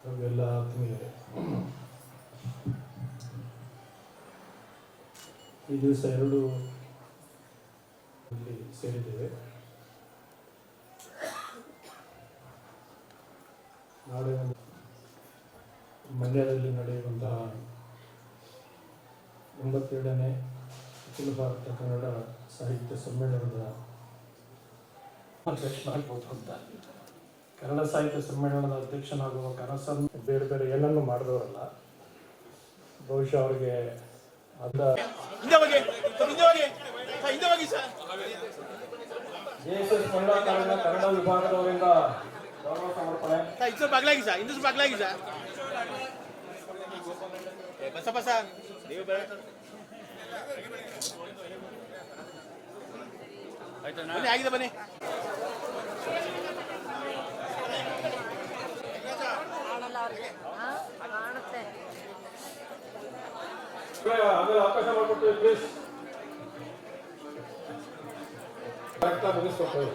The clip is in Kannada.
ಅವೆಲ್ಲ ಆತ್ಮೀಯರೇ ಈ ದಿವಸ ಎರಡು ಇಲ್ಲಿ ಸೇರಿದ್ದೇವೆ. ನಾಳೆ ಮಂಡ್ಯದಲ್ಲಿ ನಡೆಯುವಂತಹ ಎಂಬತ್ತೆರಡನೇ ಅಖಿಲ ಭಾರತ ಕನ್ನಡ ಸಾಹಿತ್ಯ ಸಮ್ಮೇಳನದ ಅಧ್ಯಕ್ಷನಾಗ್ಬೋದು ಅಂತ ಕನ್ನಡ ಸಾಹಿತ್ಯ ಸಮ್ಮೇಳನದ ಅಧ್ಯಕ್ಷನಾಗುವ ಕನಸನ್ನು ಬೇರೆ ಬೇರೆ ಏನನ್ನು ಮಾಡಿದವರಲ್ಲ. ಬಹುಶಃ ಅವರಿಗೆ ಅದ ಕನ್ನಡ ವಿಭಾಗದವರಿಂದ ಗೌರವ ಸಮರ್ಪಣೆ. ಇದು ಸ್ವಲ್ಪ ಅಗಲಾಗಿ ಸರ್ ಆಮೇಲೆ ಅವಕಾಶ ಮಾಡಿಕೊಡ್ತೀವಿ ಪ್ಲೀಸ್ ಕರೆಕ್ಟಾಗಿ ಮುಗಿಸ್ಕೊಡ್ತೇವೆ